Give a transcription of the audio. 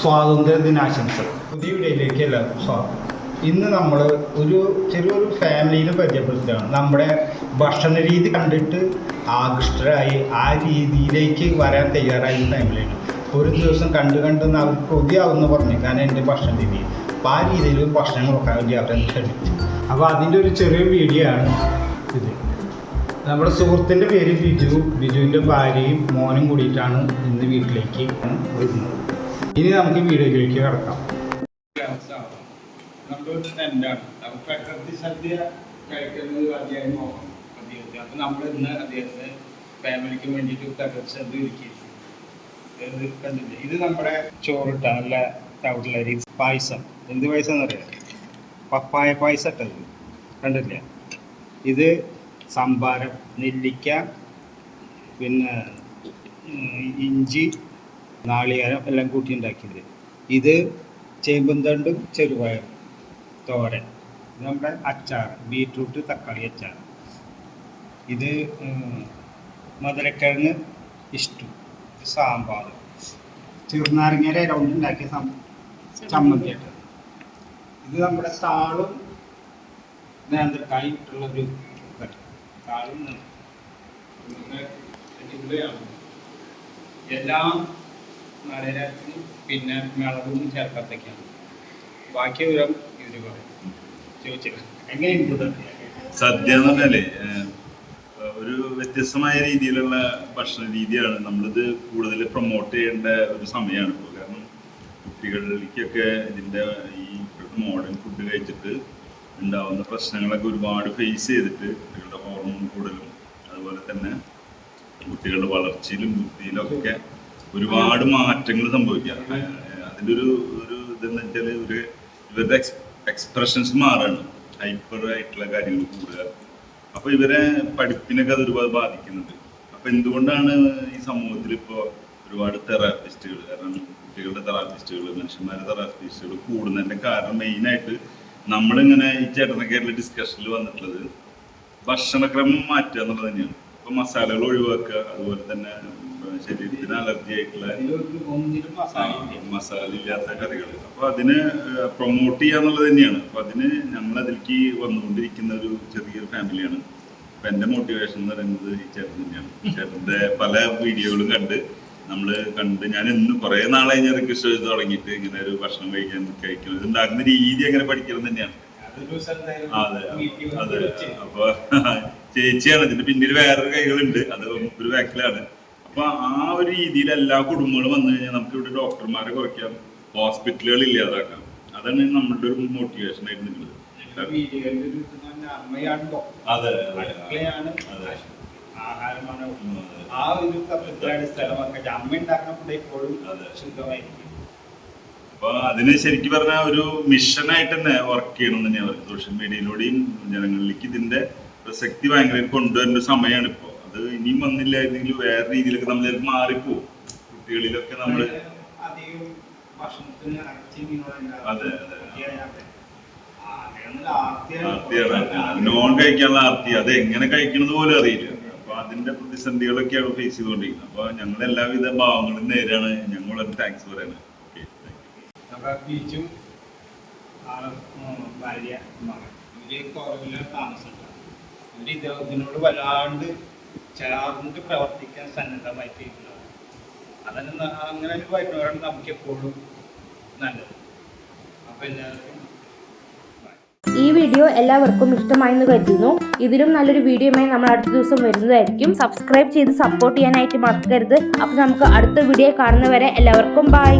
സ്വാതന്ത്ര്യ ദിനാശംസകൾ പുതിയ വീഡിയോയിലേക്ക് എല്ലാവർക്കും സ്വാഗതം ഇന്ന് നമ്മൾ ഒരു ചെറിയൊരു ഫാമിലിയിൽ പരിചയപ്പെടുത്തുകയാണ് നമ്മുടെ ഭക്ഷണ രീതി കണ്ടിട്ട് ആകൃഷ്ടരായി ആ രീതിയിലേക്ക് വരാൻ തയ്യാറായ ഫാമിലിയാണ്. ഒരു ദിവസം കണ്ടു കണ്ട് അവർ കൊതിയാവുമെന്ന് പറഞ്ഞു കാരണം എന്റെ ഭക്ഷണ രീതി. അപ്പോൾ ആ രീതിയിൽ ഭക്ഷണം നോക്കാൻ വേണ്ടി അവരെ ശ്രമിച്ചു. അപ്പോൾ അതിന്റെ ഒരു ചെറിയ വീഡിയോ ആണ് ഇത്. നമ്മുടെ സുഹൃത്തിന്റെ പേര് ബിജു. ബിജുവിന്റെ ഭാര്യയും മോനും കൂടിയിട്ടാണ് ഇന്ന് വീട്ടിലേക്ക് വരുന്നത്. ഇനി നമുക്ക് വീഡിയോയിലേക്ക് കിടക്കാം. നമ്മളൊരു സദ്യ അദ്ദേഹത്തെ നമ്മൾ ഇന്ന് അദ്ദേഹത്തിന് ഫാമിലിക്ക് വേണ്ടിയിട്ട് പ്രകൃതി ഇത് കണ്ടില്ലേ? ഇത് നമ്മുടെ ചോറിട്ട നല്ല തവിട്ടിലരി പായസം. എന്ത് പായസം എന്നറിയാം പപ്പായ പായസം ഇട്ടത് കണ്ടില്ലേ? ഇത് സംഭാരം നെല്ലിക്ക പിന്നെ ഇഞ്ചി നാളികേരം എല്ലാം കൂട്ടി ഉണ്ടാക്കിയത് ഇത് ചേമ്പുന്തണ്ടും ചെറുപയറും തോരൻ നമ്മുടെ അച്ചാർ ബീട്രൂട്ട് തക്കാളി അച്ചാർ. ഇത് മധുരക്കിഴങ്ങ് ഇഷ്ടു സാമ്പാർ. ചെറുനാരങ്ങയുടെ രണ്ട് ഉണ്ടാക്കിയ ചമ്മന്തി ചമ്മന്തിയായിട്ട്. ഇത് നമ്മുടെ താളും നേന്ത്രക്കായി ഇട്ടുള്ള ഒരു താളും എല്ലാം നാളികേരത്തിന് പിന്നെ മിളകും ചേർക്കത്തൊക്കെയാണ് ബാക്കി വിവരം ഇവർ പറയും. ചോദിച്ചില്ല. എങ്ങനെയുണ്ട്? സദ്യ എന്ന് പറഞ്ഞാലേ ഒരു വ്യത്യസ്തമായ രീതിയിലുള്ള ഭക്ഷണ രീതിയാണ്. നമ്മളിത് കൂടുതൽ പ്രൊമോട്ട് ചെയ്യേണ്ട ഒരു സമയമാണ് ഇപ്പോൾ. കാരണം കുട്ടികളിലേക്കൊക്കെ ഇതിന്റെ ഈ മോഡേൺ ഫുഡ് കഴിച്ചിട്ട് ഉണ്ടാവുന്ന പ്രശ്നങ്ങളൊക്കെ ഒരുപാട് ഫേസ് ചെയ്തിട്ട് കുട്ടികളുടെ ഹോർമോൺ കൂടലും അതുപോലെ തന്നെ കുട്ടികളുടെ വളർച്ചയിലും ബുദ്ധിയിലും ഒക്കെ ഒരുപാട് മാറ്റങ്ങൾ സംഭവിക്കാം. അതിന്റെ ഒരു ഒരു ഇതെന്ന് വെച്ചാൽ ഒരു ഇവരുടെ എക്സ് എക്സ്പ്രഷൻസ് മാറണം. ഹൈപ്പർ ആയിട്ടുള്ള കാര്യങ്ങൾ കൂടുക. അപ്പൊ ഇവരെ പഠിപ്പിനൊക്കെ അത് ഒരുപാട് ബാധിക്കുന്നുണ്ട്. അപ്പൊ എന്തുകൊണ്ടാണ് ഈ സമൂഹത്തിൽ ഇപ്പോ ഒരുപാട് തെറാപ്പിസ്റ്റുകൾ കാരണം കുട്ടികളുടെ തെറാപ്പിസ്റ്റുകൾ മനുഷ്യന്മാരുടെ തെറാപ്പിസ്റ്റുകൾ കൂടുന്നതിന്റെ കാരണം മെയിനായിട്ട് നമ്മളിങ്ങനെ ഈ ചേട്ടനൊക്കെയായിട്ടുള്ള ഡിസ്കഷനിൽ വന്നിട്ടുള്ളത് ഭക്ഷണക്രമം മാറ്റുക എന്നുള്ളത് തന്നെയാണ്. ഇപ്പൊ മസാലകൾ ഒഴിവാക്കുക അതുപോലെ തന്നെ ശരീരത്തിന് അലർജി ആയിട്ടുള്ള കറികൾ. അപ്പൊ അതിന് പ്രൊമോട്ട് ചെയ്യാന്നുള്ളത് തന്നെയാണ്. അപ്പോൾ അതിന് ഞങ്ങൾ അതിലേക്ക് വന്നുകൊണ്ടിരിക്കുന്ന ഒരു ചെറിയൊരു ഫാമിലിയാണ് അപ്പൊ എന്റെ മോട്ടിവേഷൻ എന്ന് പറയുന്നത് ഈ ചേട്ടൻ തന്നെയാണ്. ചേട്ടന്റെ പല വീഡിയോകളും കണ്ട് നമ്മൾ കണ്ട് ഞാൻ ഇന്ന് കുറെ നാളായി ഞാൻ റിക്വസ്റ്റ് ചെയ്ത് തുടങ്ങിയിട്ട് ഇങ്ങനെ ഒരു ഭക്ഷണം കഴിക്കാൻ കഴിക്കണം ഇത് ഉണ്ടാക്കുന്ന രീതി അങ്ങനെ പഠിക്കണം തന്നെയാണ്. അതെ അതെ. അപ്പൊ ചേച്ചിയാണ്. ഇതിന്റെ പിന്നിൽ വേറൊരു കൈകളുണ്ട്. അത് ഒരു ബാക്കിലാണ്. അപ്പൊ ആ ഒരു രീതിയിൽ എല്ലാ കുടുംബങ്ങളും വന്നു കഴിഞ്ഞാൽ നമുക്ക് ഇവിടെ ഡോക്ടർമാരെ കുറയ്ക്കാം. ഹോസ്പിറ്റലുകൾ ഇല്ലാതാക്കാം അതാണ് നമ്മളുടെ ഒരു മോട്ടിവേഷൻ തന്നെ doctor. അതെ അടുക്കളയാണ് അതെ. ആഹാരമാണ് ഉം, അതെ. ആ ഒരു തത്വത്തിലാണ് സ്ഥലമൊക്കെ അമ്മ ഉണ്ടാക്കുന്ന ഫുഡ് എപ്പോഴും അതെ. ശുദ്ധമായിരിക്കും. അപ്പൊ അതിന് ശരിക്കും പറഞ്ഞ ഒരു മിഷനായിട്ട് തന്നെ വർക്ക് ചെയ്യണം എന്ന് തന്നെയാണ് സോഷ്യൽ മീഡിയയിലൂടെയും ജനങ്ങളിലേക്ക് ഇതിന്റെ പ്രസക്തി ഭയങ്കര കൊണ്ടുവരേണ്ട സമയമാണ് ഇപ്പോ. അത് ഇനിയും വന്നില്ലായിരുന്നെങ്കിൽ വേറെ രീതിയിലൊക്കെ നമ്മൾ ചിലപ്പോൾ മാറിപ്പോവും. കുട്ടികളിലൊക്കെ നമ്മൾ. അതെ, അതെ. ആർത്തിയാണ് നോൺ കഴിക്കാനുള്ള ആർത്തി. അത് എങ്ങനെ കഴിക്കണത് പോലും അറിയില്ല. അപ്പൊ അതിന്റെ പ്രതിസന്ധികളൊക്കെയാണ് ഫേസ് ചെയ്തുകൊണ്ടിരിക്കുന്നത് അപ്പൊ ഞങ്ങൾ എല്ലാവിധ ഭാവങ്ങളും നേരാണ്. ഞങ്ങൾ താങ്ക്സ് പറയുന്നത് ബീച്ചും ഭാര്യ മകൻ. ഇവർ കുറവിൽ താമസിക്കാം ഇവർ ഇത് ഇതിനോട് വല്ലാണ്ട് ചേർന്നിട്ട് പ്രവർത്തിക്കാൻ സന്നദ്ധമായിട്ട് തീരുന്നു അതന്നെ അങ്ങനെ ഒരു വരുന്നവരാണ് നമുക്ക് എപ്പോഴും നല്ലത്. അപ്പൊ എല്ലാവർക്കും. ഈ വീഡിയോ എല്ലാവർക്കും ഇഷ്ടമായെന്ന് കരുതുന്നു. ഇതിലും നല്ലൊരു വീഡിയോയുമായി നമ്മൾ അടുത്ത ദിവസം വരുന്നതായിരിക്കും. സബ്സ്ക്രൈബ് ചെയ്ത് സപ്പോർട്ട് ചെയ്യാനായിട്ട് മറക്കരുത്. അപ്പോൾ നമുക്ക് അടുത്ത വീഡിയോ കാണുന്നവരെ എല്ലാവർക്കും ബൈ